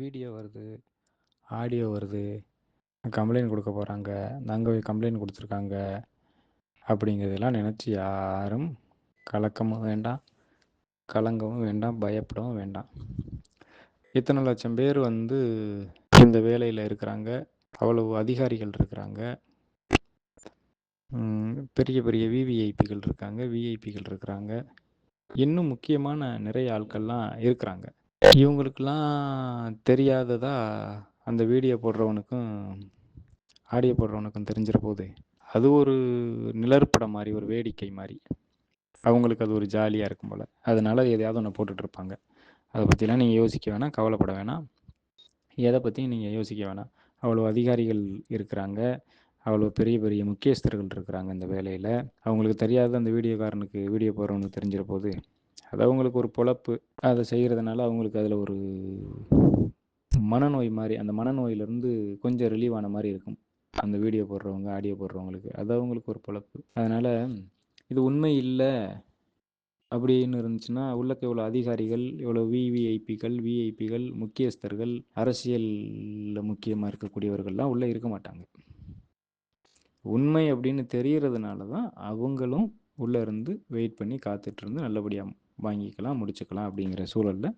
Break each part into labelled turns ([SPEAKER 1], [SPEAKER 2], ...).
[SPEAKER 1] Video வருது audio வருது complaint கொடுக்க போகிறாங்க அங்கே போய் கம்ப்ளைண்ட் கொடுத்துருக்காங்க அப்படிங்கிறதெல்லாம் நினச்சி யாரும் கலக்கமும் வேண்டாம் கலங்கவும் வேண்டாம் பயப்படவும் வேண்டாம். இத்தனை லட்சம் பேர் வந்து இந்த வேலையில் இருக்கிறாங்க அவ்வளவு அதிகாரிகள் இருக்கிறாங்க பெரிய பெரிய விவிஐபிகள் இருக்காங்க விஐபிகள் இருக்கிறாங்க இன்னும் முக்கியமான நிறைய ஆட்கள்லாம் இருக்கிறாங்க. இவங்களுக்கெல்லாம் தெரியாததா அந்த வீடியோ போடுறவனுக்கும் ஆடியோ போடுறவனுக்கும் தெரிஞ்சிட போகுது அது ஒரு நிழற்படம் மாதிரி ஒரு வேடிக்கை மாதிரி. அவங்களுக்கு அது ஒரு ஜாலியாக இருக்கும் போல். அதனால் எதையாவது ஒன்று போட்டுட்டு இருப்பாங்க. அதை பற்றிலாம் நீங்கள் யோசிக்க வேணாம் கவலைப்பட வேணாம். எதை பற்றியும் நீங்கள் யோசிக்க வேணாம். அவ்வளோ அதிகாரிகள் இருக்கிறாங்க. அவ்வளோ பெரிய பெரிய முக்கியஸ்தர்கள் இருக்கிறாங்க இந்த வேலையில். அவங்களுக்கு தெரியாத அந்த வீடியோக்காரனுக்கு வீடியோ போடுறவனுக்கு தெரிஞ்சிட போகுது அது அவங்களுக்கு ஒரு பொழப்பு அதை செய்கிறதுனால அவங்களுக்கு அதில் ஒரு மனநோய் மாதிரி அந்த மனநோயிலிருந்து கொஞ்சம் ரிலீவ் ஆன மாதிரி இருக்கும். அந்த வீடியோ போடுறவங்க ஆடியோ போடுறவங்களுக்கு. அது அவங்களுக்கு ஒரு பொழப்பு. அதனால் இது உண்மை இல்லை அப்படின்னு இருந்துச்சுன்னா உள்ளக்க இவ்வளோ அதிகாரிகள் இவ்வளோ விவிஐபிகள் விஐபிகள் முக்கியஸ்தர்கள் அரசியலில் முக்கியமாக இருக்கக்கூடியவர்கள்லாம் உள்ளே இருக்க மாட்டாங்க. உண்மை அப்படின்னு தெரியறதுனால தான் அவங்களும் உள்ளே இருந்து வெயிட் பண்ணி காத்துட்ருந்து நல்லபடியாக வாங்கிக்கலாம் முடிச்சுக்கலாம் அப்படிங்கிற சூழலில்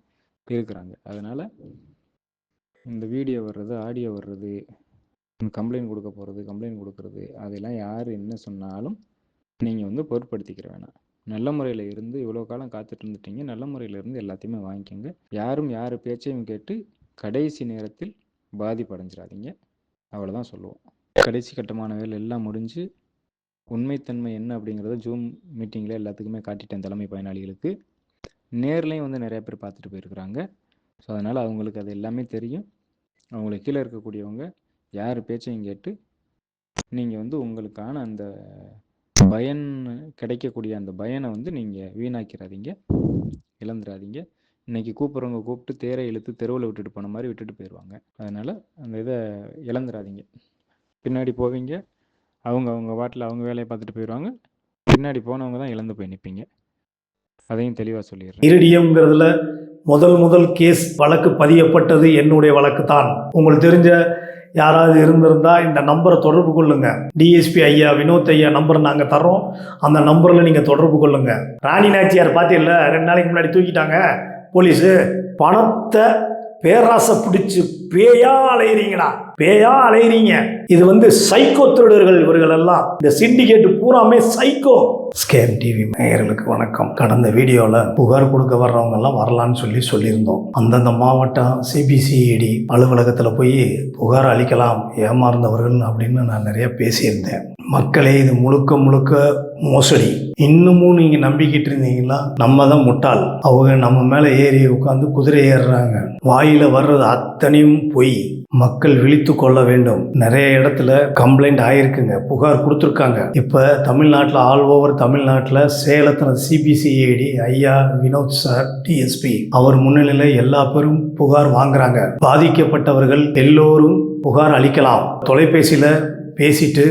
[SPEAKER 1] இருக்கிறாங்க. அதனால் இந்த வீடியோ வர்றது ஆடியோ வர்றது கம்ப்ளைண்ட் கொடுக்க போகிறது கம்ப்ளைண்ட் கொடுக்கறது அதெல்லாம் யார் என்ன சொன்னாலும் நீங்கள் வந்து பொருட்படுத்திக்கிற வேணாம். நல்ல முறையில் இருந்து இவ்வளோ காலம் காத்துட்டு இருந்துட்டீங்க நல்ல முறையில் இருந்து எல்லாத்தையுமே வாங்கிக்கோங்க. யாரும் யார் பேச்சையும் கேட்டு கடைசி நேரத்தில் பாதிப்படைஞ்சிடாதீங்க அவ்வளோதான் சொல்லுவோம். கடைசி கட்டமான வேலை எல்லாம் முடிஞ்சு உண்மைத்தன்மை என்ன அப்படிங்கிறத ஜூம் மீட்டிங்கில் எல்லாத்துக்குமே காட்டிட்டேன் தலைமை பயனாளிகளுக்கு. நேர்லேயும் வந்து நிறைய பேர் பார்த்துட்டு போயிருக்கிறாங்க. ஸோ அதனால் அவங்களுக்கு அது எல்லாமே தெரியும். அவங்களுக்கு கீழே இருக்கக்கூடியவங்க யார் பேச்சையும் கேட்டு நீங்கள் வந்து உங்களுக்கான அந்த பயன் கிடைக்கக்கூடிய அந்த பயனை வந்து நீங்கள் வீணாக்கிறாதீங்க. இழந்துடாதீங்க இன்னைக்கு கூப்பிட்றவங்க கூப்பிட்டு தேரை இழுத்து தெருவில் விட்டுட்டு போன மாதிரி விட்டுட்டு போயிடுவாங்க அதனால் அந்த இதை இழந்துடாதீங்க பின்னாடி போவீங்க. அவங்க அவங்க பாட்டில் அவங்க வேலையை பார்த்துட்டு போயிடுவாங்க பின்னாடி போனவங்க தான் இழந்து போய் நிற்பீங்க அதையும் தெளிவாக சொல்லிடுறேன்.
[SPEAKER 2] இரிடியம்ங்கிறதுல முதல் முதல் கேஸ் வழக்கு பதியப்பட்டது என்னுடைய வழக்கு தான் உங்களுக்கு தெரிஞ்ச யாராவது இருந்திருந்தா இந்த நம்பரை தொடர்பு கொள்ளுங்க. டிஎஸ்பி ஐயா வினோத் ஐயா நம்பர் நாங்கள் தரோம் அந்த நம்பரில் நீங்கள் தொடர்பு கொள்ளுங்க. ராணி நாச்சியார் பார்த்தீங்கல்ல ரெண்டு நாளைக்கு முன்னாடி தூக்கிட்டாங்க. போலீஸு பணத்தை பேராசை பிடிச்சி பேயா அலையிறீங்கடா பேயா அலையிறீங்க. இது வந்து சைக்கோ திருடர்கள் இவர்கள் எல்லாம் இந்த சிண்டிகேட் பூராமே சைக்கோ ஸ்கேம் டிவி நேயர்களுக்கு வணக்கம். கடந்த வீடியோவில் புகார் கொடுக்க வர்றவங்க எல்லாம் வரலான்னு சொல்லி சொல்லியிருந்தோம். அந்தந்த மாவட்டம் சிபிசிஐடி அலுவலகத்தில் போய் புகார் அளிக்கலாம் ஏமாறுந்தவர்கள் அப்படின்னு நான் நிறைய பேசியிருந்தேன். மக்களே இது முழுக்க முழுக்க மோசடி. இன்னமும் நீங்கள் நம்பிக்கிட்டு இருந்தீங்கன்னா நம்ம தான் முட்டாள். அவங்க நம்ம மேலே ஏறி உட்காந்து குதிரை ஏறுறாங்க. வாயில் வர்றது அத்தனையும் பொய். மக்கள் விழித்து கொள்ள வேண்டும். நிறைய இடத்துல கம்ப்ளைண்ட் ஆயிருக்குங்க. புகார் கொடுத்துருக்காங்க. இப்போ தமிழ்நாட்டில் ஆல் ஓவர் தமிழ்நாட்டில் சேலத்தில் சிபிசிஐடி ஐயா வினோத் சார் டிஎஸ்பி அவர் முன்னிலையில் எல்லா பேரும் புகார் வாங்குறாங்க. பாதிக்கப்பட்டவர்கள் எல்லோரும் புகார் அளிக்கலாம். தொலைபேசியில் பேசிட்டு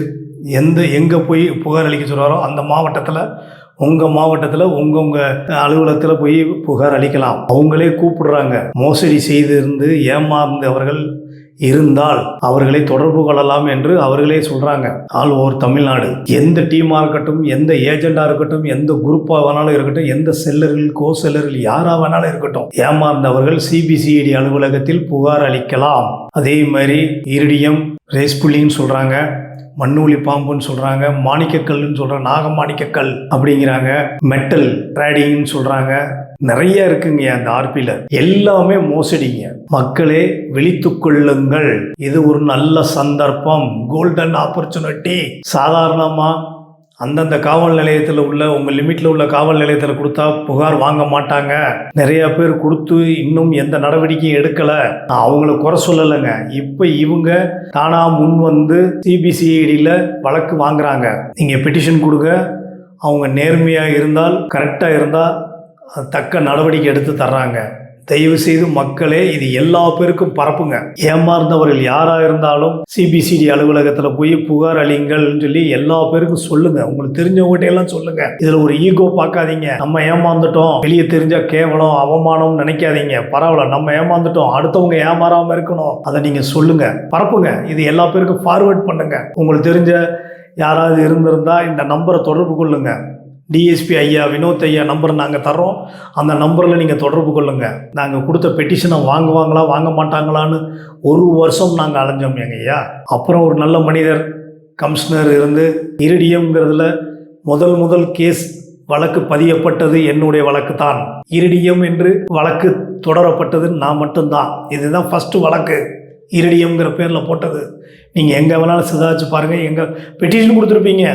[SPEAKER 2] எந்த எங்கே போய் புகார் அளிக்க சொல்கிறாரோ அந்த மாவட்டத்தில் உங்கள் மாவட்டத்தில் உங்கவுங்க அலுவலகத்தில் போய் புகார் அளிக்கலாம். அவங்களே கூப்பிடுறாங்க. மோசடி செய்திருந்து ஏமாந்தவர்கள் இருந்தால் அவர்களை தொடர்பு கொள்ளலாம் என்று அவர்களே சொல்கிறாங்க ஆல் ஓவர் தமிழ்நாடு. எந்த டீமாக இருக்கட்டும் எந்த ஏஜெண்டாக இருக்கட்டும் எந்த குரூப்பாக வேணாலும் இருக்கட்டும் எந்த செல்லர்கள் கோ செல்லர்கள் யாராக வேணாலும் இருக்கட்டும் ஏமாந்தவர்கள் சிபிசிஐடி அலுவலகத்தில் புகார் அளிக்கலாம். அதே மாதிரி இரிடியம் ரேஸ்புள்ளின்னு சொல்கிறாங்க மண்ணூலி பாம்புன்னு சொல்கிறாங்க மாணிக்கக்கல்னு சொல்கிறாங்க நாகமாணிக்கக்கல் அப்படிங்கிறாங்க மெட்டல் ட்ரேடிங்னு சொல்கிறாங்க நிறைய இருக்குங்க அந்த ஆர்பியில் எல்லாமே மோசடிங்க. மக்களே விழித்து கொள்ளுங்கள். இது ஒரு நல்ல சந்தர்ப்பம். கோல்டன் ஆப்பர்ச்சுனிட்டி சாதாரணமாக அந்தந்த காவல் நிலையத்தில் உள்ள உங்கள் லிமிட்டில் உள்ள காவல் நிலையத்தில் கொடுத்தா புகார் வாங்க மாட்டாங்க. நிறைய பேர் கொடுத்து இன்னும் எந்த நடவடிக்கையும் எடுக்கலை. நான் அவங்கள குறை சொல்லலைங்க. இப்போ இவங்க தானாக முன் வந்து சிபிசிஐடியில் வழக்கு வாங்குறாங்க. நீங்கள் பெட்டிஷன் கொடுங்க. அவங்க நேர்மையாக இருந்தால் கரெக்டாக இருந்தால் தக்க நடவடிக்கை எடுத்து தர்றாங்க. தயவு செய்து மக்களே இது எல்லா பேருக்கும் பரப்புங்க. ஏமாந்தவர்கள் யாரா இருந்தாலும் சிபிசிடி அலுவலகத்துல போய் புகார் அளிங்கள்னு சொல்லி எல்லா பேருக்கும் சொல்லுங்க. உங்களுக்கு தெரிஞ்சவங்ககிட்ட எல்லாம் சொல்லுங்க. இதுல ஒரு ஈகோ பார்க்காதீங்க. நம்ம ஏமாந்துட்டோம். வெளியே தெரிஞ்சா கேவலம் அவமானம் நினைக்காதீங்க. பரவாயில்ல நம்ம ஏமாந்துட்டோம். அடுத்தவங்க ஏமாறாம இருக்கணும். அதை நீங்க சொல்லுங்க. பரப்புங்க. இது எல்லா பேருக்கும் ஃபார்வர்ட் பண்ணுங்க. உங்களுக்கு தெரிஞ்ச யாராவது இருந்திருந்தா இந்த நம்பரை தொடர்பு கொள்ளுங்க. டிஎஸ்பி ஐயா வினோத் ஐயா நம்பர் நாங்கள் தர்றோம். அந்த நம்பரில் நீங்கள் தொடர்பு கொள்ளுங்கள் நாங்கள் கொடுத்த பெட்டிஷனை வாங்குவாங்களா வாங்க மாட்டாங்களான்னு ஒரு வருஷம் நாங்கள் அலைஞ்சோம் எங்க ஐயா. அப்புறம் ஒரு நல்ல மனிதர் கமிஷனர் இருந்து இரிடியம்ங்கிறதுல முதல் முதல் கேஸ் வழக்கு பதியப்பட்டது என்னுடைய வழக்கு தான். இரிடியம் என்று வழக்கு தொடரப்பட்டது நான் மட்டும்தான். இதுதான் ஃபஸ்ட்டு வழக்கு. இரிடியம்ங்கிற பேரில் போட்டது. நீங்கள் எங்கே வேணாலும் சிதாச்சு பாருங்கள் எங்கே பெட்டிஷன் கொடுத்துருப்பீங்க.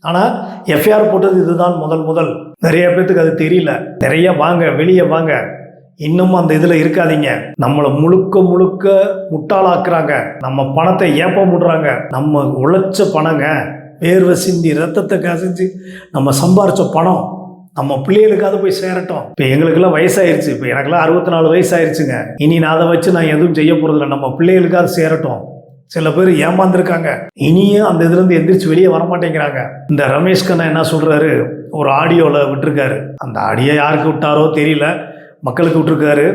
[SPEAKER 2] ஆனால் எஃப்ஐஆர் போட்டது இதுதான் முதல் முதல். நிறைய பேர்த்துக்கு அது தெரியல. நிறைய வாங்க வெளியே வாங்க. இன்னும் அந்த இதில் இருக்காதீங்க. நம்மளை முழுக்க முழுக்க முட்டாளாக்குறாங்க. நம்ம பணத்தை ஏப்ப முடுறாங்க நம்ம உழைச்ச பணங்க வேர்வை சிந்தி ரத்தத்தை கசிஞ்சு நம்ம சம்பாரித்த பணம் நம்ம பிள்ளைகளுக்காவது போய் சேரட்டும். இப்போ எங்களுக்கெல்லாம் வயசாயிருச்சு. இப்போ எனக்கெல்லாம் அறுபத்தி நாலு வயசாயிருச்சுங்க. இனி நான் அதை வச்சு நான் எதுவும் செய்ய போகிறதில்ல நம்ம பிள்ளைகளுக்காவது சேரட்டும். சில பேர் ஏமாந்துருக்காங்க. இனியும் அந்த இதுலேருந்து எந்திரிச்சு வெளியே வர மாட்டேங்கிறாங்க இந்த ரமேஷ் கண்ணா என்ன சொல்கிறாரு ஒரு ஆடியோவில் விட்டுருக்காரு. அந்த ஆடியோ யாருக்கு விட்டாரோ தெரியல. மக்களுக்கு விட்டுருக்காரு.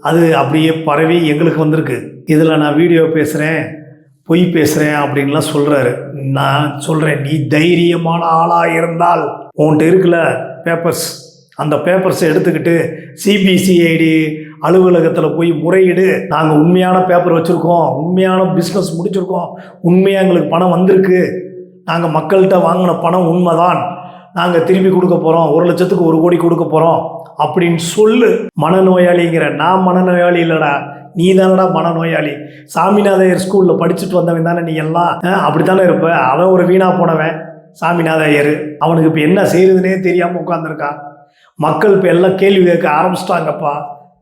[SPEAKER 2] அது அப்படியே பரவி எங்களுக்கு வந்திருக்கு. இதில் நான் வீடியோ பேசுகிறேன் பொய் பேசுகிறேன் அப்படின்லாம் சொல்கிறாரு நான் சொல்கிறேன் நீ தைரியமான ஆளாக இருந்தால் உன்கிட்ட இருக்கல பேப்பர்ஸ் அந்த பேப்பர்ஸை எடுத்துக்கிட்டு சிபிசிஐடி அலுவலகத்தில் போய் முறையீடு. நாங்கள் உண்மையான பேப்பர் வச்சுருக்கோம். உண்மையான பிஸ்னஸ் முடிச்சிருக்கோம். உண்மையாக எங்களுக்கு பணம் வந்திருக்கு. நாங்கள் மக்கள்கிட்ட வாங்கின பணம் உண்மைதான். நாங்கள் திருப்பி கொடுக்க போகிறோம் ஒரு லட்சத்துக்கு ஒரு கோடி கொடுக்க போகிறோம் அப்படின்னு சொல்லு. மனநோயாளிங்கிற நான் மனநோயாளி இல்லைடா. நீ தானடா மனநோயாளி. சாமிநாதையர் ஸ்கூலில் படிச்சுட்டு வந்தவன் தானே நீ எல்லாம்? அப்படி தானே இருப்ப? அவன் ஒரு வீணாக போனவன். சாமிநாதையர் அவனுக்கு இப்போ என்ன செய்கிறதுனே தெரியாமல் உட்காந்துருக்கான் மக்கள் இப்போ எல்லாம் கேள்வி கேட்க ஆரம்பிச்சிட்டாங்கப்பா.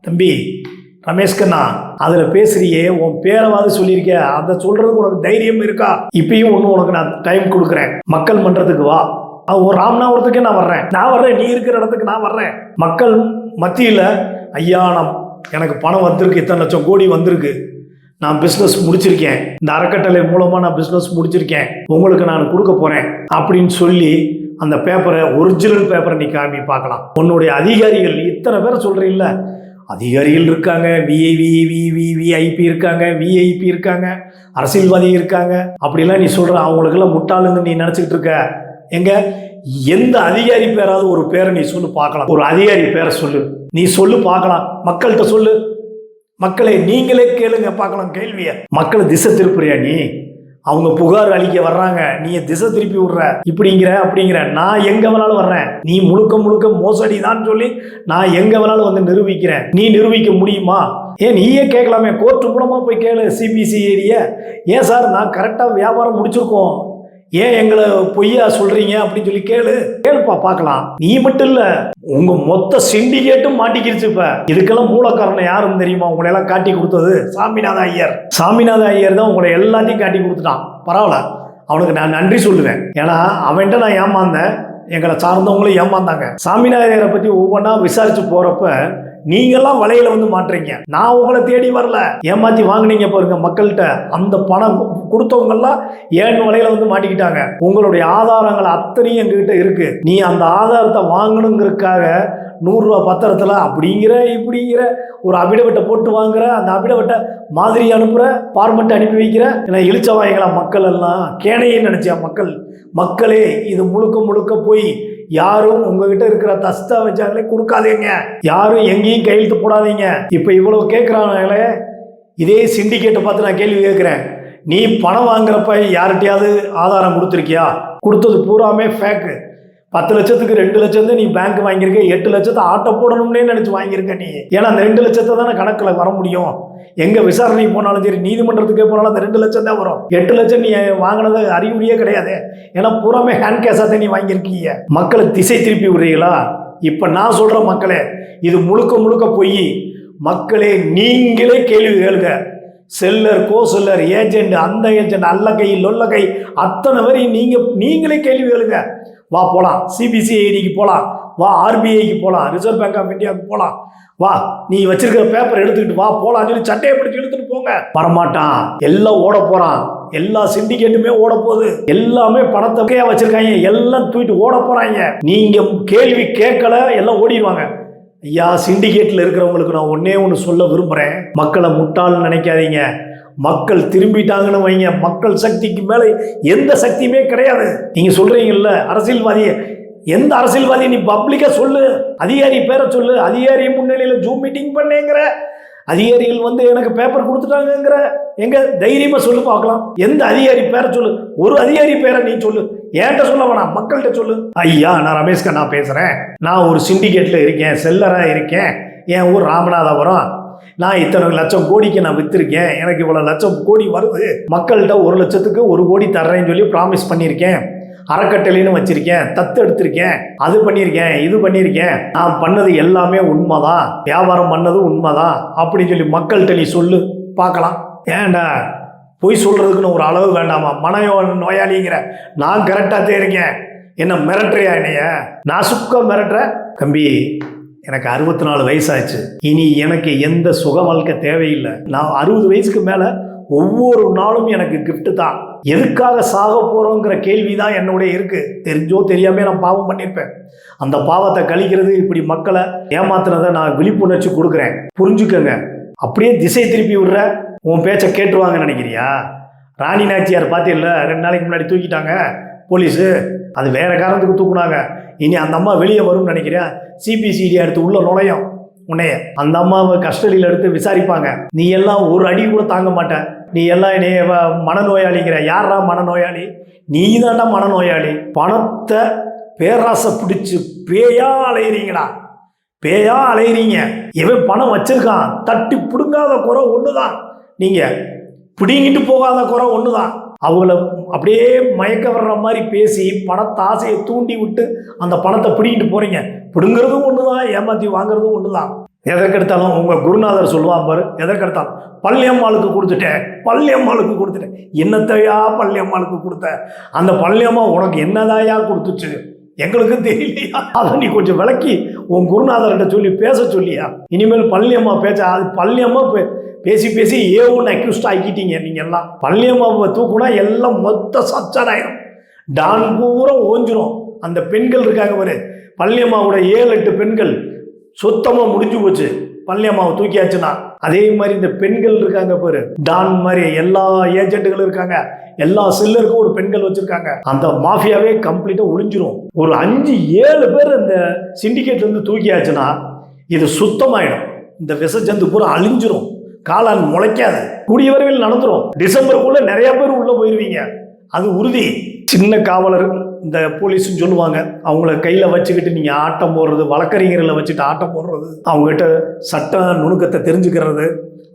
[SPEAKER 2] தம்பி ரமேஷ் கண்ணா அதில் பேசுறியே உன் பேரவாது சொல்லியிருக்க அதை சொல்றதுக்கு உனக்கு தைரியம் இருக்கா? இப்பயும் ஒன்று உனக்கு நான் டைம் கொடுக்குறேன். மக்கள் மன்றத்துக்கு வா. ஒரு ராமநாதபுரத்துக்கே நான் வர்றேன். நான் வர்றேன் நீ இருக்கிற இடத்துக்கு நான் வர்றேன். மக்கள் மத்தியில் ஐயா நான் எனக்கு பணம் வந்திருக்கு இத்தனை லட்சம் கோடி வந்திருக்கு. நான் பிஸ்னஸ் முடிச்சிருக்கேன். இந்த அறக்கட்டளை மூலமாக நான் பிஸ்னஸ் முடிச்சிருக்கேன். உங்களுக்கு நான் கொடுக்க போகிறேன் அப்படின்னு சொல்லி அந்த பேப்பரை ஒரிஜினல் பேப்பரை நீ காமி பார்க்கலாம் உன்னுடைய அதிகாரிகள் இத்தனை பேரை சொல்கிறீல்ல அதிகாரிகள் இருக்காங்க விஐவி விவி விஐபி இருக்காங்க விஐபி இருக்காங்க அரசியல்வாதி இருக்காங்க. அப்படிலாம் நீ சொல்கிற அவங்களுக்கெல்லாம் முட்டாளுங்க நீ நினச்சிக்கிட்டு இருக்க. எங்க? எந்த அதிகாரி பேராவது ஒரு பேரை நீ சொல்லு பார்க்கலாம். ஒரு அதிகாரி பேரை சொல்லு. நீ சொல்லு பார்க்கலாம். மக்கள்கிட்ட சொல்லு. மக்களை நீங்களே கேளுங்க பார்க்கலாம் கேள்விய. மக்களை திசை திருப்புறியா நீ? அவங்க புகார் அளிக்க வர்றாங்க. நீ திசை திருப்பி விடுற. இப்படிங்கிற அப்படிங்கிற. நான் எங்க வேணாலும் வர்றேன். நீ முழுக்க முழுக்க மோசடி தான் சொல்லி நான் எங்க வேணாலும் வந்து நிரூபிக்கிறேன். நீ நிரூபிக்க முடியுமா? ஏன் நீயே கேட்கலாமே? கோர்ட்டு மூலமா போய் கேளு சிபிசிஐடிய ஏன் சார் நான் கரெக்டாக வியாபாரம் முடிச்சிருக்கோம். ஏன் எங்களை பொய்யா சொல்றீங்க அப்படின்னு சொல்லி கேளு. கேளுப்பா பார்க்கலாம். நீ மட்டும் இல்ல உங்க மொத்த சிண்டிகேட்டும் மாட்டிக்கிருச்சு இப்ப. இதுக்கெல்லாம் மூல காரணம் யாருன்னு தெரியுமா? உங்களை எல்லாம் காட்டி கொடுத்தது சாமிநாத ஐயர். சாமிநாத ஐயர் தான் உங்களை எல்லாத்தையும் காட்டி கொடுத்துட்டான். பரவாயில்ல. அவனுக்கு நான் நன்றி சொல்லுவேன். ஏன்னா அவன்கிட்ட நான் ஏமாந்தேன். எங்களை சார்ந்தவங்களும் ஏமாந்தாங்க. சாமிநாதையரை பத்தி ஒவ்வொன்றா விசாரிச்சு போறப்ப நீங்கெல்லாம் வலையில வந்து மாட்டுறீங்க. நான் உங்களை தேடி வரல. ஏமாத்தி வாங்குனீங்க பாருங்க மக்கள்கிட்ட. அந்த பணம் கொடுத்தவங்கெல்லாம் ஏன் வலையில வந்து மாட்டிக்கிட்டாங்க. உங்களுடைய ஆதாரங்கள் அத்தனையும் எங்ககிட்ட இருக்கு. நீ அந்த ஆதாரத்தை வாங்கணுங்கிறதுக்காக நூறுரூவா பத்திரத்தில் அப்படிங்கிற இப்படிங்கிற ஒரு அபிடவிட்டை போட்டு வாங்குற அந்த அபிடவிட்டை மாதிரி அனுப்புகிற ஃபார்மெட் அனுப்பி வைக்கிற ஏன்னா இழிச்சவாய்களா மக்கள் எல்லாம் கேனையே நினச்சியா மக்கள். மக்களே இது முழுக்க முழுக்க போய் யாரும் உங்ககிட்ட இருக்கிற தஸ்தா வச்சாங்களே கொடுக்காதீங்க. யாரும் எங்கேயும் கையெழுத்து போடாதீங்க. இப்போ இவ்வளோ கேட்குறாங்களே இதே சிண்டிகேட்டை பார்த்து நான் கேள்வி கேட்குறேன். நீ பணம் வாங்குறப்ப யார்கிட்டயாவது ஆதாரம் கொடுத்துருக்கியா? கொடுத்தது பூராமே ஃபேக்கு பத்து லட்சத்துக்கு ரெண்டு லட்சம் தான் நீ பேங்க் வாங்கியிருக்க எட்டு லட்சத்தை ஆட்டோ போடணும்னே நினச்சி வாங்கியிருக்க நீ. ஏன்னா அந்த ரெண்டு லட்சத்தை தானே கணக்கில் வர முடியும். எங்கே விசாரணைக்கு போனாலும் சரி நீதிமன்றத்துக்கே போனாலும் அந்த ரெண்டு லட்சம் தான் வரும். எட்டு லட்சம் நீ வாங்கினது அறிகுறியே கிடையாது. ஏன்னா பூராமே ஹேண்ட் கேஷாக தான் நீ வாங்கியிருக்கீங்க. மக்களை திசை திருப்பி விடுறீங்களா? இப்போ நான் சொல்கிற மக்களே இது முழுக்க முழுக்க பொய். மக்களே நீங்களே கேள்வி கேளுங்க. செல்லர் கோ செல்லர் அந்த ஏஜென்ட் அல்ல கை லொல்ல கை அத்தனை வரையும் நீங்கள் நீங்களே கேள்வி கேளுங்க வா போகலாம் சிபிசிஐடிக்கு போகலாம் வா ஆர்பிஐக்கு போகலாம் ரிசர்வ் பேங்க் ஆஃப் இந்தியாவுக்கு போகலாம் வா நீ வச்சிருக்கிற பேப்பர் எடுத்துக்கிட்டு வா போலாம்னு சொல்லி சட்டையை பிடிச்சி எடுத்துகிட்டு போங்க. வரமாட்டான். எல்லாம் ஓட போறான். எல்லா சிண்டிகேட்டுமே ஓட போகுது. எல்லாமே பணத்தை வச்சிருக்காங்க. எல்லாம் தூக்கிட்டு ஓட போறாங்க. நீங்க கேள்வி கேட்கல எல்லாம் ஓடிடுவாங்க. ஐயா சிண்டிகேட்டில் இருக்கிறவங்களுக்கு நான் ஒன்றே ஒன்று சொல்ல விரும்புகிறேன் மக்களை முட்டாள்னு நினைக்காதீங்க. மக்கள் திரும்பிட்டாங்கன்னு வைங்க. மக்கள் சக்திக்கு மேலே எந்த சக்தியுமே கிடையாது. நீங்கள் சொல்கிறீங்கல்ல அரசியல்வாதியை. எந்த அரசியல்வாதி நீ பப்ளிக்காக சொல்லு? அதிகாரி பேரை சொல்லு. அதிகாரி முன்னிலையில் ஜூம் மீட்டிங் பண்ணேங்கிற. அதிகாரிகள் வந்து எனக்கு பேப்பர் கொடுத்துட்டாங்கங்கிற எங்க தைரியமா சொல்லு பார்க்கலாம். எந்த அதிகாரி பேரை சொல்லு? ஒரு அதிகாரி பேரை நீ சொல்லு. ஏன்ட்ட சொல்ல வேணாம்? மக்கள்கிட்ட சொல்லு. ஐயா நான் ரமேஷ்கா நான் பேசுறேன். நான் ஒரு சிண்டிகேட்ல இருக்கேன் செல்லரா இருக்கேன். என் ஊர் ராமநாதபுரம். நான் இத்தனை லட்சம் கோடிக்கு நான் வித்திருக்கேன். எனக்கு இவ்வளவு லட்சம் கோடி வருது. மக்கள்கிட்ட ஒரு லட்சத்துக்கு ஒரு கோடி தர்றேன்னு சொல்லி ப்ராமிஸ் பண்ணியிருக்கேன். அறக்கட்டளைன்னு வச்சிருக்கேன் தத்து எடுத்திருக்கேன் அது பண்ணியிருக்கேன் இது பண்ணியிருக்கேன். நான் பண்ணது எல்லாமே உண்மைதான் வியாபாரம் பண்ணது உண்மைதான் அப்படின்னு சொல்லி மக்கள்கிட்ட நீ சொல்லு பார்க்கலாம். ஏன்டா? பொய் சொல்கிறதுக்குன்னு ஒரு அளவு வேண்டாமா? மனையோ நோயாளிங்கிற நான் கரெக்டாக தான் இருக்கேன் என்ன மிரட்டுறியா என்னைய? நான் சுக்க மிரட்டுற? தம்பி எனக்கு அறுபத்தி நாலு வயசாச்சு. இனி எனக்கு எந்த சுக வாழ்க்கை தேவையில்லை. நான் அறுபது வயசுக்கு மேலே ஒவ்வொரு நாளும் எனக்கு கிஃப்ட்டு தான். எதுக்காக சாக போகிறோங்கிற கேள்வி தான் என்னுடைய இருக்குது தெரிஞ்சோ தெரியாமே நான் பாவம் பண்ணியிருப்பேன் அந்த பாவத்தை கழிக்கிறது இப்படி மக்களை ஏமாத்துனதை நான் விழிப்புணர்ச்சி கொடுக்குறேன். புரிஞ்சுக்கங்க. அப்படியே திசை திருப்பி விடுற உன் பேச்சை கேட்டுருவாங்கன்னு நினைக்கிறியா? ராணி நாச்சியார் பார்த்தீங்கல்ல ரெண்டு நாளைக்கு முன்னாடி தூக்கிட்டாங்க போலீஸு. அது வேறு காரணத்துக்கு தூக்குனாங்க. இனி அந்த அம்மா வெளியே வரும்னு நினைக்கிறேன் சிபிசிடி எடுத்து உள்ள நுழையும். உன்னைய. அந்த அம்மாவை கஸ்டடியில் எடுத்து விசாரிப்பாங்க. நீ எல்லாம் ஒரு அடி கூட தாங்க மாட்டேன். நீ எல்லாம் என்னைய வ- மனநோயாளிங்கிற. யாரா மனநோயாளி? நீ தான்டா மனநோயாளி. பணத்தை பேராசை பிடிச்சி பேயா அலையிறீங்கடா. பேயா அலையிறீங்க. இவன் பணம் வச்சிருக்கான். தட்டி பிடுங்காத குறை ஒன்று தான் நீங்கள் பிடிங்கிட்டு போகாத குறை ஒன்று தான் அவங்கள அப்படியே மயக்க வர்ற மாதிரி பேசி பணத்தை ஆசையை தூண்டி விட்டு அந்த பணத்தை பிடிங்கிட்டு போகிறீங்க பிடுங்கிறதும் தான் ஏமாற்றி வாங்குறதும் ஒன்று தான் எதற்கெடுத்தாலும் உங்க குருநாதர் சொல்லுவான் பாரு எதற்கெடுத்தாலும் பள்ளியம்மாளுக்கு கொடுத்துட்டேன் பள்ளியம்மாளுக்கு கொடுத்துட்டேன். என்னத்தையா பள்ளியம்மாளுக்கு கொடுத்த? அந்த பள்ளியம்மா உனக்கு என்னதாயா கொடுத்துச்சு? எங்களுக்கு தெரியலையா? அதை நீ கொஞ்சம் விளக்கி உன் குருநாதர்கிட்ட சொல்லி பேச சொல்லியா? இனிமேல் பள்ளியம்மா பேச அது பள்ளியம்மா பே- பேசி பேசி ஏ ஒன்று அக்யூஸ்ட் ஆக்கிட்டீங்க நீங்க எல்லாம். பள்ளியம்மாவை தூக்குனா எல்லாம் மொத்த சச்சராயிரும் டான் பூரா ஓஞ்சிரும். அந்த பெண்கள் இருக்காங்க பாரு பள்ளியம்மாவோட ஏழு எட்டு பெண்கள் சுத்தமாக முடிஞ்சு போச்சு. பள்ளியம்மாவை தூக்கியாச்சுன்னா. அதே மாதிரி இந்த பெண்கள் இருக்காங்க பாரு. டான் மாதிரி எல்லா ஏஜென்ட்டுகளும் இருக்காங்க. எல்லா சில்லருக்கும் ஒரு பெண்கள் வச்சிருக்காங்க. அந்த மாஃபியாவே கம்ப்ளீட்டாக ஒளிஞ்சிரும். ஒரு அஞ்சு ஏழு பேர் இந்த சிண்டிகேட்லேருந்து தூக்கியாச்சுன்னா இது சுத்தமாயிடும். இந்த விஷ ஜந்து பூரா அழிஞ்சிரும். காளான் முளைக்காது. கூடிய விரைவில் நடந்துடும் டிசம்பருக்குள்ள நிறைய பேர் உள்ள போயிருவீங்க. அது உறுதி. சின்ன காவலர் இந்த போலீஸ்னு சொல்லுவாங்க. அவங்கள கையில் வச்சுக்கிட்டு நீங்கள் ஆட்டம் போடுறது வழக்கறிஞர்களை வச்சுட்டு ஆட்டம் போடுறது அவங்ககிட்ட சட்ட நுணுக்கத்தை தெரிஞ்சுக்கிறது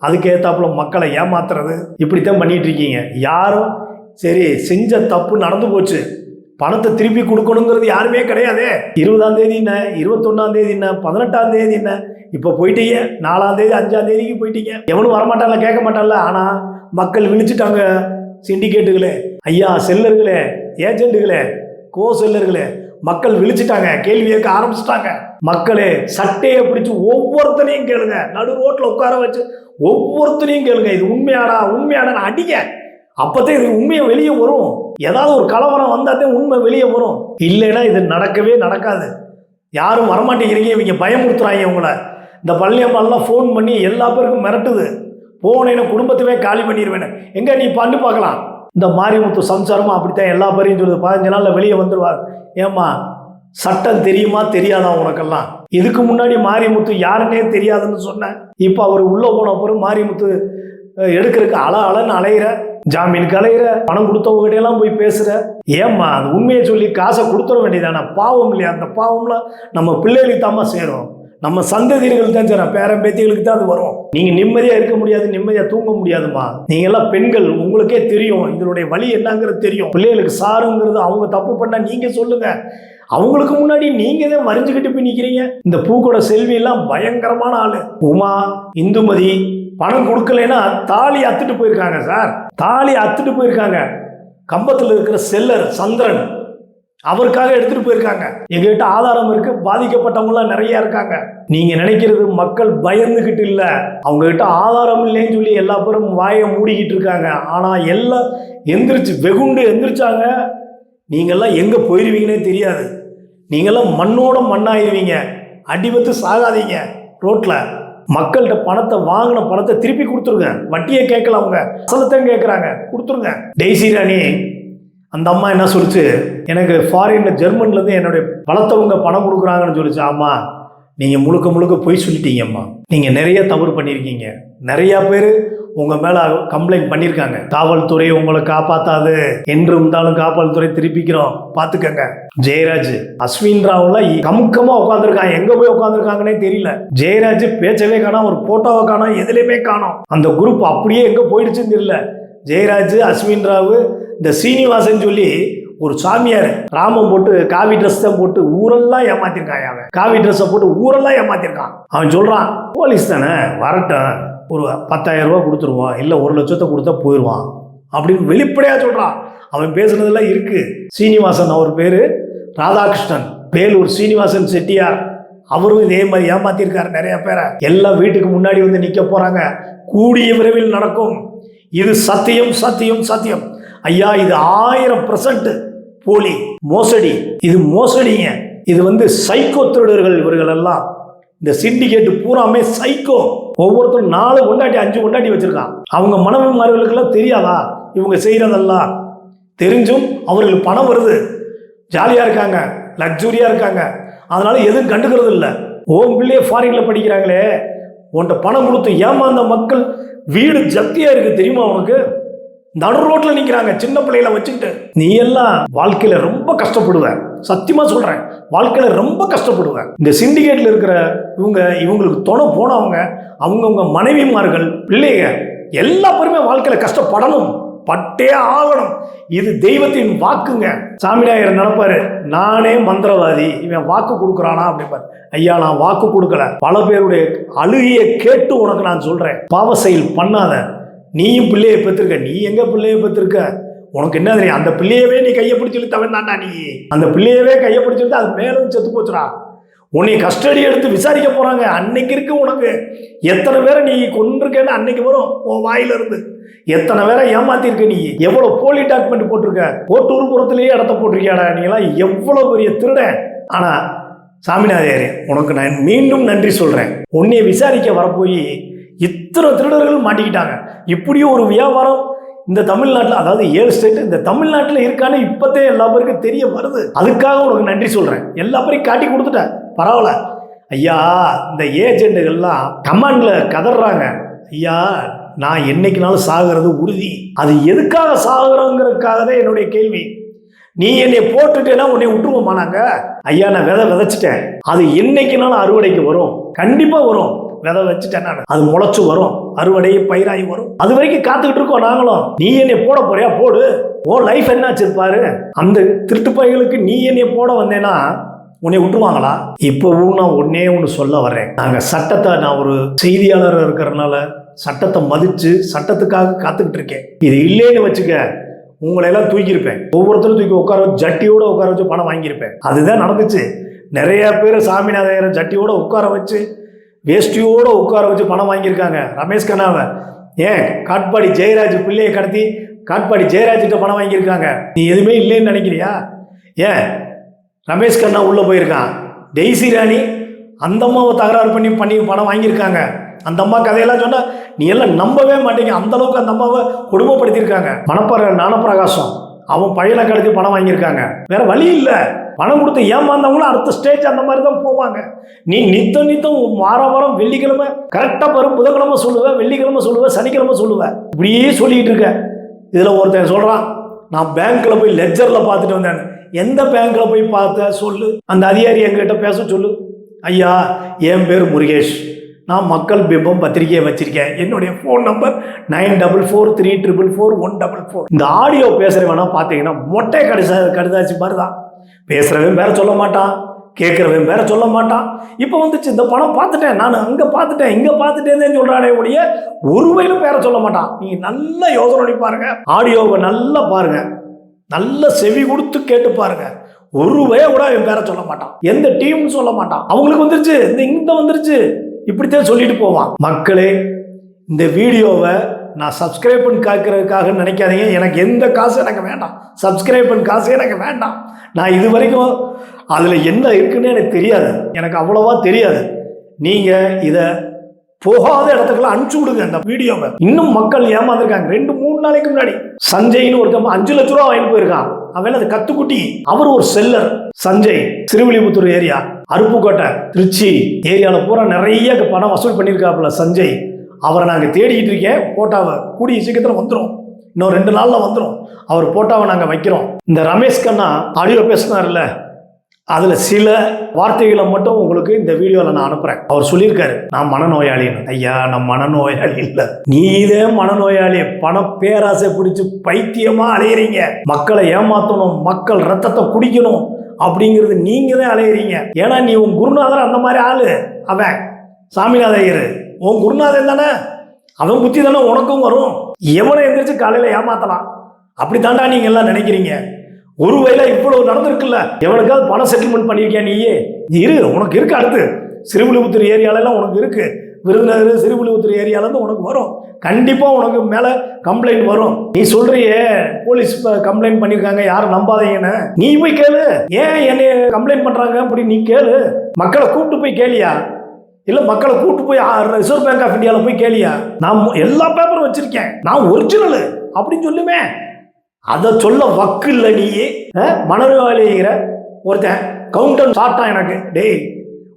[SPEAKER 2] அதுக்கேற்றாப்புல மக்களை ஏமாத்துறது இப்படித்தான் பண்ணிட்டு இருக்கீங்க. யாரும் சரி செஞ்ச தப்பு நடந்து போச்சு. பணத்தை திருப்பி கொடுக்கணுங்கிறது யாருமே கிடையாதே. இருபதாம் தேதி என்ன? இருபத்தொன்னாம் தேதி என்ன? பதினெட்டாம் தேதி என்ன? இப்போ போயிட்டீங்க. நாலாம் தேதி அஞ்சாம் தேதிக்கு போயிட்டீங்க. எவனும் வரமாட்டான்ல கேட்க மாட்டான்ல. ஆனால் மக்கள் விழிச்சிட்டாங்க. சிண்டிகேட்டுகளே ஐயா செல்லர்களே ஏஜென்ட்டுகளே கோ செல்லர்களே மக்கள் விழிச்சிட்டாங்க கேள்வி கேட்க ஆரம்பிச்சிட்டாங்க. மக்களே சட்டையை பிடிச்சி ஒவ்வொருத்தனையும் கேளுங்க. நடு ரோட்டில் உட்கார வச்சு ஒவ்வொருத்தனையும் கேளுங்க. இது உண்மையாடா உண்மையாடான்னு அடிங்க. அப்பதான் இது உண்மையை வெளியே வரும். ஏதாவது ஒரு கலவரம் வந்தாதே உண்மை வெளியே வரும். இல்லைன்னா இது நடக்கவே நடக்காது. யாரும் வரமாட்டேங்கிறீங்க இவங்க பயமுறுத்துறாங்க உங்களை. இந்த பள்ளியம்மாலாம் ஃபோன் பண்ணி எல்லா பேருக்கும் மிரட்டுது. போனேன்னு குடும்பத்தவே காலி பண்ணிடுவேன் எங்க நீ பண்ணு பார்க்கலாம். இந்த மாரிமுத்து சம்சாரமும் அப்படித்தான் எல்லா பேரையும் சொல்லுது. பதினஞ்சு நாளில் வெளியே வந்துடுவார் ஏம்மா சட்டம் தெரியுமா தெரியாதா உனக்கெல்லாம்? இதுக்கு முன்னாடி மாரிமுத்து யாருன்னே தெரியாதுன்னு சொன்னேன். இப்போ அவர் உள்ளே போன பிறகு மாரிமுத்து எடுக்கிறதுக்கு அல அலன்னு அலையிற ஜாமீனுக்கு அலையிற பணம் கொடுத்தவங்ககிட்டயெல்லாம் போய் பேசுகிற ஏம்மா அது உண்மையை சொல்லி காசை கொடுத்துட வேண்டியதானே? பாவம் இல்லையா? அந்த பாவம்லாம் நம்ம பிள்ளைகளுக்கு தாம்மா சேரும். நம்ம சந்ததிகள் தான் சார் பேரன் பேத்திகளுக்கு தான் அது வரும். நீங்க நிம்மதியா இருக்க முடியாது நிம்மதியா தூங்க முடியாதுமா நீங்க எல்லாம் பெண்கள் உங்களுக்கே தெரியும். இதனுடைய வழி என்னங்கிறது தெரியும். பிள்ளைகளுக்கு சாருங்கிறது அவங்க தப்பு பண்ணா நீங்க சொல்லுங்க. அவங்களுக்கு முன்னாடி நீங்க தான் வரைஞ்சுக்கிட்டு போய் நிக்கிறீங்க. இந்த பூக்கோட செல்வி எல்லாம் பயங்கரமான ஆளு. உமா இந்துமதி பணம் கொடுக்கலைன்னா தாலி அத்துட்டு போயிருக்காங்க சார். தாலி அத்துட்டு போயிருக்காங்க. கம்பத்தில் இருக்கிற செல்லர் சந்திரன். அவருக்காக எடுத்துட்டு போயிருக்காங்க. எங்ககிட்ட ஆதாரம் இருக்கு பாதிக்கப்பட்டவங்களாம் நிறைய இருக்காங்க. நீங்க நினைக்கிறது மக்கள் பயந்துகிட்டு இல்ல. அவங்க கிட்ட ஆதாரம் இல்லைன்னு சொல்லி எல்லா பேரும் வாயை மூடிக்கிட்டு இருக்காங்க. ஆனா எல்லாம் எந்திரிச்சு வெகுண்டு எந்திரிச்சாங்க. நீங்கெல்லாம் எங்க போயிருவீங்கன்னே தெரியாது. நீங்கெல்லாம் மண்ணோட மண்ணாயிருவீங்க. அடிபத்து சாகாதீங்க. ரோட்ல மக்கள்கிட்ட பணத்தை வாங்கின பணத்தை திருப்பி கொடுத்துருங்க. வட்டியை கேட்கல அவங்க. அசலத்தையும் கேட்குறாங்க. கொடுத்துருங்க. டெய்ஸி ராணி அந்த அம்மா என்ன சொல்லிச்சு? எனக்கு ஃபாரின்ல ஜெர்மன்லேருந்து என்னுடைய பலத்தவங்க பணம் கொடுக்குறாங்கன்னு சொல்லிச்சு. ஆமா நீங்கள் முழுக்க முழுக்க பொய் சொல்லிட்டீங்கம்மா. நீங்கள் நிறைய தவறு பண்ணியிருக்கீங்க. நிறையா பேர் உங்கள் மேலே கம்ப்ளைண்ட் பண்ணியிருக்காங்க. காவல்துறை உங்களை காப்பாத்தாது. என்று இருந்தாலும் காவல்துறை திருப்பிக்கிறோம். பார்த்துக்கங்க. ஜெயராஜ் அஸ்வின் ராவ்லாம் கமுக்கமாக உட்காந்துருக்காங்க எங்கே போய் உட்காந்துருக்காங்கன்னே தெரியல. ஜெயராஜ் பேச்சவே காணோம் ஒரு போட்டோவை காணோம் எதுலையுமே காணோம். அந்த குரூப் அப்படியே எங்கே போயிடுச்சுன்னு தெரியல. ஜெயராஜ் அஸ்வின் ராவ் இந்த சீனிவாசன் சொல்லி ஒரு சாமியார் ராமம் போட்டு காவி ட்ரெஸ் தான் போட்டு ஊரெல்லாம் ஏமாத்திருக்கான் அவன். காவி ட்ரெஸ்ஸை போட்டு ஊரெல்லாம் ஏமாத்திருக்கான். அவன் சொல்கிறான் போலீஸ் தானே வரட்டும். ஒரு பத்தாயிரம் ரூபா கொடுத்துருவான் இல்லை ஒரு லட்சத்தை கொடுத்தா போயிடுவான் அப்படின்னு வெளிப்படையாக சொல்கிறான் அவன் பேசுனதெல்லாம் இருக்குது சீனிவாசன் அவர் பேர் ராதாகிருஷ்ணன். வேலூர் சீனிவாசன் செட்டியார். அவரும் இதே மாதிரி ஏமாத்திருக்காரு நிறைய பேரை. எல்லாம் வீட்டுக்கு முன்னாடி வந்து நிற்க போகிறாங்க கூடிய விரைவில் நடக்கும். இது சத்தியம் சத்தியம் சத்தியம். ஐயா இது ஆயிரம் பர்சன்ட் போலி மோசடி. இது மோசடிங்க. இது வந்து சைக்கோ திருடர்கள் இவர்கள் எல்லாம் இந்த சிண்டிகேட் பூராமே சைக்கோ ஒவ்வொருத்தரும் நாலு கொண்டாட்டி அஞ்சு கொண்டாட்டி வச்சிருக்கான். அவங்க மனைவிமார்களுக்கெல்லாம் தெரியாதா? இவங்க செய்கிறதெல்லாம் தெரிஞ்சும் அவர்களுக்கு பணம் வருது. ஜாலியாக இருக்காங்க. லக்ஸுரியாக இருக்காங்க. அதனால எதுவும் கண்டுக்கிறது இல்லை ஓம் பிள்ளையே ஃபாரின்ல படிக்கிறாங்களே. உன்ட்ட பணம் கொடுத்து ஏமாந்த மக்கள் வீடு ஜப்தியாக இருக்குது தெரியுமா உனக்கு? நடு ரோட்ல நிக்கிறாங்க சின்ன பிள்ளையில வச்சுக்கிட்டு. நீ எல்லாம் வாழ்க்கையில ரொம்ப கஷ்டப்படுவ. சத்தியமா சொல்றேன் வாழ்க்கையில ரொம்ப கஷ்டப்படுவ. இந்த சிண்டிகேட்ல இருக்கிற இவங்க இவங்களுக்கு துணை போனவங்க அவங்கவுங்க மனைவிமார்கள் பிள்ளைங்க எல்லா பேருமே வாழ்க்கையில கஷ்டப்படணும். பட்டே ஆகணும். இது தெய்வத்தின் வாக்குங்க. சாமிநாயகர் நடப்பாரு நானே மந்திரவாதி இவன் வாக்கு கொடுக்குறானா? அப்படிப்பாரு ஐயா நான் வாக்கு கொடுக்கல. பல பேருடைய அழுகையை கேட்டு உனக்கு நான் சொல்றேன். பாவ செயல் பண்ணாத. நீயும் பிள்ளையை பெற்றிருக்க நீ எங்க பிள்ளையை பெற்றிருக்க? உனக்கு என்ன தெரியும்? அந்த பிள்ளையவே நீ கையை பிடிச்சி இழுத்தவன் நீ. அந்த பிள்ளையவே கையை பிடிச்சிருந்தா அது மேலும் செத்து போச்சுடா. உன்னை கஸ்டடி எடுத்து விசாரிக்க போறாங்க. அன்னைக்கு இருக்கு உனக்கு. எத்தனை பேரை நீ கொண்டிருக்கேன்னு அன்னைக்கு வரும் உன் வாயில இருந்து எத்தனை பேரை ஏமாத்திருக்க நீ? எவ்வளவு போலி டாக்குமெண்ட் போட்டிருக்க? கோட்டூர் புறத்திலேயே இடத்த போட்டிருக்கியாடா நீ எல்லாம்? எவ்வளவு பெரிய திருடன். ஆனா சாமிநாதையரே உனக்கு நான் மீண்டும் நன்றி சொல்றேன். உன்னை விசாரிக்க வரப்போய் இத்தனை திருடர்கள் மாட்டிக்கிட்டாங்க. இப்படியும் ஒரு வியாபாரம் இந்த தமிழ்நாட்டில் அதாவது ஏழு ஸ்டேட் இந்த தமிழ்நாட்டில் இருக்கான்னு இப்போத்தே எல்லா பேருக்கும் தெரிய வருது. அதுக்காக உனக்கு நன்றி சொல்கிறேன் எல்லா பேரையும் காட்டி கொடுத்துட்டேன் பரவாயில்ல. ஐயா இந்த ஏஜெண்டுகள்லாம் கமாண்டில் கதறாங்க ஐயா நான் என்னைக்குனாலும் சாகிறது உறுதி. அது எதுக்காக சாகுறோங்கிறதுக்காக தான் என்னுடைய கேள்வி. நீ என்னை போட்டுட்டேன்னா உன்னை விட்டுருவோமானாங்க ஐயா நான் விதை விதைச்சிட்டேன். அது என்னைக்குனாலும் அறுவடைக்கு வரும். கண்டிப்பாக வரும். விதை வச்சுட்டேன் நான் அது முளைச்சு வரும். அறுவடை பயிராகி வரும். அது வரைக்கும் காத்துக்கிட்டு இருக்கோம் நாங்களும். நீ என்னை போட போறியா? போடு. ஓ லைஃப் என்னாச்சு பாரு. அந்த திருட்டு பைகளுக்கு நீ என்னை போட வந்தேன்னா உன்னை விட்டுருவாங்களா? இப்போவும் நான் ஒன்னே ஒன்று சொல்ல வரேன் நாங்கள் சட்டத்தை நான் ஒரு செய்தியாளர் இருக்கிறனால சட்டத்தை மதித்து சட்டத்துக்காக காத்துக்கிட்டு இருக்கேன். இது இல்லைன்னு வச்சுக்க உங்களை எல்லாம் தூக்கியிருப்பேன். ஒவ்வொருத்தரும் தூக்கி உட்கார வச்சு ஜட்டியோட உட்கார வச்சு பணம் வாங்கியிருப்பேன். அதுதான் நடந்துச்சு. நிறைய பேர் சாமிநாதையரை ஜட்டியோட உட்கார வச்சு வேஷ்டியோடு உட்கார வச்சு பணம் வாங்கியிருக்காங்க. ரமேஷ் கண்ணாவை. ஏன்? காட்பாடி ஜெயராஜ் பிள்ளையை கடத்தி காட்பாடி ஜெயராஜ்கிட்ட பணம் வாங்கியிருக்காங்க. நீ எதுவுமே இல்லைன்னு நினைக்கிறியா ஏன்? ரமேஷ் கண்ணா உள்ளே போயிருக்கான். டெய்ஸி ராணி அந்த அம்மாவை தகராறு பண்ணி பண்ணி பணம் வாங்கியிருக்காங்க. அந்த அம்மா கதையெல்லாம் சொன்னால் நீ எல்லாம் நம்பவே மாட்டீங்க. அந்த அளவுக்கு அந்த அம்மாவை கொடுமைப்படுத்தியிருக்காங்க. மணப்பாறை ஞானப்பிரகாசம். அவன் பையனை கடத்தி பணம் வாங்கியிருக்காங்க. வேற வழி இல்லை. பணம் கொடுத்து ஏமாந்தவங்களும் அடுத்த ஸ்டேஜ் அந்த மாதிரி தான் போவாங்க. நீ நித்தம் நித்தம் வார வாரம் வெள்ளிக்கிழமை கரெக்டாக வரும் புதன்கிழமை சொல்லுவேன் வெள்ளிக்கிழமை சொல்லுவேன் சனிக்கிழமை சொல்லுவேன் இப்படியே சொல்லிட்டு இருக்க. இதில் ஒருத்தன் சொல்கிறான் நான் பேங்க்கில் போய் லெஜரில் பார்த்துட்டு வந்தேன். எந்த பேங்க்கில் போய் பார்த்த சொல்லு. அந்த அதிகாரி எங்கிட்ட பேச சொல்லு. ஐயா என் பேர் முருகேஷ். நான் மக்கள் பிம்பம் பத்திரிகையை வச்சிருக்கேன். என்னுடைய phone number nine double four three triple four one double four இந்த ஆடியோ பேசுகிறவனா பார்த்தீங்கன்னா மொட்டை கடிசா கடிதாச்சு மாதிரி தான். பேசுகிறவன் வேற சொல்ல மாட்டான் கேட்குறவன் வேற சொல்ல மாட்டான். இப்போ வந்துச்சு இந்த பணம் பார்த்துட்டேன் நான் அங்கே பார்த்துட்டேன் இங்கே பார்த்துட்டேன்னு சொல்கிறானே ஒழிய ஒருவையிலும் பேர சொல்ல மாட்டான். நீங்கள் நல்ல யோசனை பண்ணி பாருங்க ஆடியோவை நல்லா பாருங்க நல்ல செவி கொடுத்து கேட்டு பாருங்க. ஒரு வய கூட என் பேரை சொல்ல மாட்டான். எந்த டீம்னு சொல்ல மாட்டான். அவங்களுக்கு வந்துருச்சு இந்த இந்த வந்துருச்சு இப்படித்தான் சொல்லிட்டு போவான். மக்களே இந்த வீடியோவை நான் சப்ஸ்கிரைப் பண்ணி காக்கிறதுக்காக நினைக்காதீங்க. எனக்கு எந்த காசு எனக்கு வேண்டாம். சப்ஸ்கிரைப் பண்ண காசு எனக்கு வேண்டாம். நான் இது வரைக்கும் அதில் என்ன இருக்குன்னு எனக்கு தெரியாது. எனக்கு அவ்வளோவா தெரியாது. நீங்கள் இதை போகாத இடத்துக்குலாம் அனுப்பிச்சு விடுங்க அந்த வீடியோவை இன்னும் மக்கள் ஏமாந்துருக்காங்க. ரெண்டு மூணு நாளைக்கு முன்னாடி சஞ்சய்னு ஒருத்தன் அஞ்சு லட்ச ரூபா வாங்கிட்டு போயிருக்கான். அவன் அது கத்துக்குட்டி? அவர் ஒரு செல்லர் சஞ்சய் திருவிழிபுத்தூர் ஏரியா அருப்புக்கோட்டை திருச்சி ஏரியாவில் பூரா நிறைய பணம் வசூல் பண்ணியிருக்காப்புல சஞ்சய். அவரை நாங்கள் தேடிக்கிட்டு இருக்கேன். போட்டாவை கூடிய சீக்கிரத்தில் வந்துடும் இன்னும் ரெண்டு நாளில் வந்துடும் அவர் போட்டாவை நாங்கள் வைக்கிறோம். இந்த ரமேஷ் கண்ணா ஆடியோ பேசினார்ல அதில் சில வார்த்தைகளை மட்டும் உங்களுக்கு இந்த வீடியோவில் நான் அனுப்புகிறேன் அவர் சொல்லியிருக்காரு நான் மனநோயாளின்னு ஐயா நான் மனநோயாளி இல்லை. நீதே மனநோயாளி பண பேராசை பிடிச்சி பைத்தியமாக அலையிறீங்க. மக்களை ஏமாற்றணும் மக்கள் ரத்தத்தை குடிக்கணும் அப்படிங்கிறது நீங்கள் தான் அலையிறீங்க. ஏன்னா நீ உன் குருநாதர் அந்த மாதிரி ஆள். அவன் சாமிநாத ஐயர். உன் குருநாதன் தானே அவன் புத்தி தானே உனக்கும் வரும். எவனை எந்திரிச்சு காலையில் ஏமாத்தலாம்? அப்படி தாண்டா நீங்கள் எல்லாம் நினைக்கிறீங்க. ஒரு வயல இவ்வளவு நடந்திருக்குல்ல? எவனுக்காவது பணம் செட்டில்மெண்ட் பண்ணியிருக்கியா நீயே? நீ இரு உனக்கு இருக்கு அடுத்து. சிறுவில்லிபுத்தூர் ஏரியாலெல்லாம் உனக்கு இருக்கு. விருதுநகர் சிறுவில்லிபுத்தூர் ஏரியாலேருந்து உனக்கு வரும். கண்டிப்பாக உனக்கு மேலே கம்ப்ளைண்ட் வரும். நீ சொல்றியே போலீஸ் கம்ப்ளைண்ட் பண்ணியிருக்காங்க. யாரும் நம்பாதீங்கன்னு. நீ போய் கேளு. ஏன் என்னை கம்ப்ளைண்ட் பண்ணுறாங்க அப்படி நீ கேளு. மக்களை கூப்பிட்டு போய் கேளியா? இல்லை மக்களை கூப்பிட்டு போய் ரிசர்வ் பேங்க் ஆஃப் இந்தியாவில் போய் கேளியா நான் எல்லா பேப்பரும் வச்சிருக்கேன். நான் ஒரிஜினலு அப்படின்னு சொல்லுமே. அதை சொல்ல வக்கு இல்லை நீ. அஹ், ஒருத்தன் கவுண்டன் சாப்பிட்டான் எனக்கு. டேய்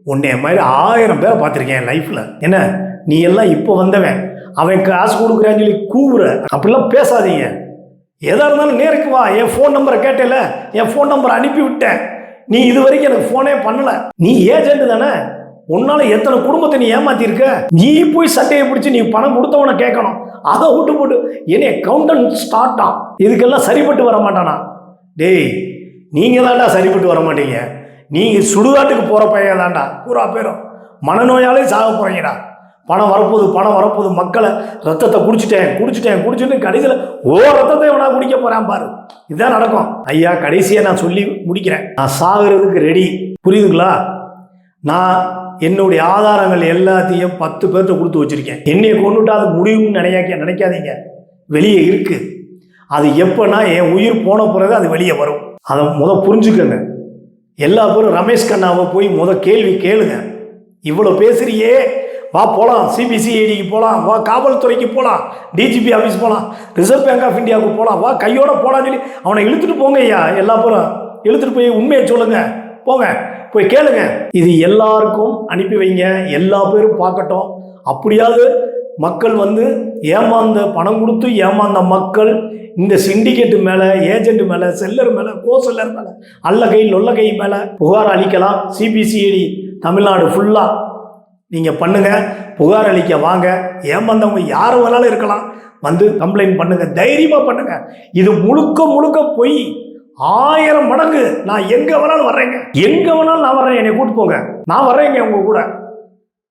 [SPEAKER 2] உன்னைய மாதிரி ஆயிரம் பேரை பார்த்துருக்கேன் என் லைஃப்பில் என்ன? நீ எல்லாம் இப்போ வந்தவன். அவன் காசு கொடுக்குறான்னு சொல்லி கூவுற. அப்படிலாம் பேசாதீங்க. எதாக இருந்தாலும் நேருக்கு வா. என் ஃபோன் நம்பரை கேட்டேல என் ஃபோன் நம்பரை அனுப்பி விட்டேன் நீ இது வரைக்கும் எனக்கு ஃபோனே பண்ணலை. நீ ஏஜென்ட் தானே? உன்னால எத்தனை குடும்பத்தை நீ ஏமாத்திருக்க? நீ போய் சட்டையை பிடிச்சி நீ பணம் கொடுத்தவனை கேட்கணும். அதை விட்டு போட்டு என்னைய கவுண்டன் ஸ்டார்ட்டா இதுக்கெல்லாம் சரிப்பட்டு வர மாட்டானா? டேய் நீங்க தான்டா சரிப்பட்டு வர மாட்டீங்க. நீங்க சுடுகாட்டுக்கு போற பையன் தான்டா. பூரா பேரும். மனநோயாலே சாக போறீங்கடா. பணம் வரப்போகுது பணம் வரப்போகுது. மக்களை ரத்தத்தை குடிச்சிட்டேன் குடிச்சிட்டேன் குடிச்சிட்டு கடைசியில் ஓ ரத்தத்தை இவனா குடிக்க போகிறான் பாரு. இதுதான் நடக்கும். ஐயா கடைசியை நான் சொல்லி முடிக்கிறேன். நான் சாகிறதுக்கு ரெடி புரியுதுங்களா? நான் என்னுடைய ஆதாரங்கள் எல்லாத்தையும் பத்து பேர்கிட்ட கொடுத்து வச்சிருக்கேன். என்னைய கொண்டுட்டா அது முடியும்னு நினைக்க நினைக்காதீங்க. வெளியே இருக்கு. அது எப்போனா என் உயிர் போன பிறகு அது வெளியே வரும். அதை முத புரிஞ்சுக்கங்க. எல்லா பேரும் ரமேஷ் கண்ணாவை போய் முத கேள்வி கேளுங்க. இவ்வளோ பேசுறியே. வா போகலாம் சிபிசிஐடிக்கு போகலாம் வா காவல்துறைக்கு போகலாம் டிஜிபி ஆஃபீஸ் போகலாம் ரிசர்வ் பேங்க் ஆஃப் இந்தியாவுக்கு போகலாம் வா கையோட போகலான்னு சொல்லி அவனை இழுத்துட்டு போங்க ஐயா. எல்லா பேரும் இழுத்துட்டு போய் உண்மையை சொல்லுங்க. போங்க. போய் கேளுங்க. இது எல்லாருக்கும் அனுப்பி வைங்க. எல்லா பேரும் பார்க்கட்டும். அப்படியாவது மக்கள் வந்து ஏமாந்த பணம் கொடுத்து ஏமாந்த மக்கள் இந்த சிண்டிகேட்டு மேலே ஏஜென்ட் மேலே செல்லர் மேலே கோ செல்லர் மேலே அல்ல கை லொல்ல கை மேலே புகார் அளிக்கலாம். சிபிசிஐடி தமிழ்நாடு ஃபுல்லாக நீங்கள் பண்ணுங்கள் புகார் அளிக்க வாங்க. ஏமாந்தவங்க யார் வேணாலும் இருக்கலாம். வந்து கம்ப்ளைண்ட் பண்ணுங்கள் தைரியமாக பண்ணுங்கள் இது முழுக்க முழுக்க பொய். ஆயிரம் மடங்கு நான் எங்க வேணாலும் வர்றேங்க. எங்க வேணாலும் நான் வர்றேன் என்னை கூட்டு போங்க. நான் வர்றேங்க உங்க கூட.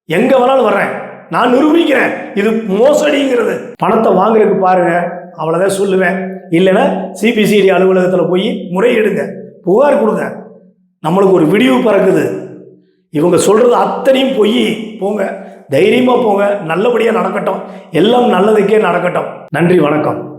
[SPEAKER 2] எங்க வேணாலும் வர்றேன். நான் நிரூபிக்கிறேன். இது மோசடிங்கிறது. பணத்தை வாங்குறதுக்கு பாருங்க. அவ்வளோதான் சொல்லுவேன். இல்லைன்னா சிபிசிடி அலுவலகத்தில் போய் முறையிடுங்க. புகார் கொடுங்க. நம்மளுக்கு ஒரு விடிவு பறக்குது. இவங்க சொல்கிறது அத்தனையும் பொய். போங்க. தைரியமாக போங்க. நல்லபடியாக நடக்கட்டும். எல்லாம் நல்லதுக்கே நடக்கட்டும். நன்றி வணக்கம்.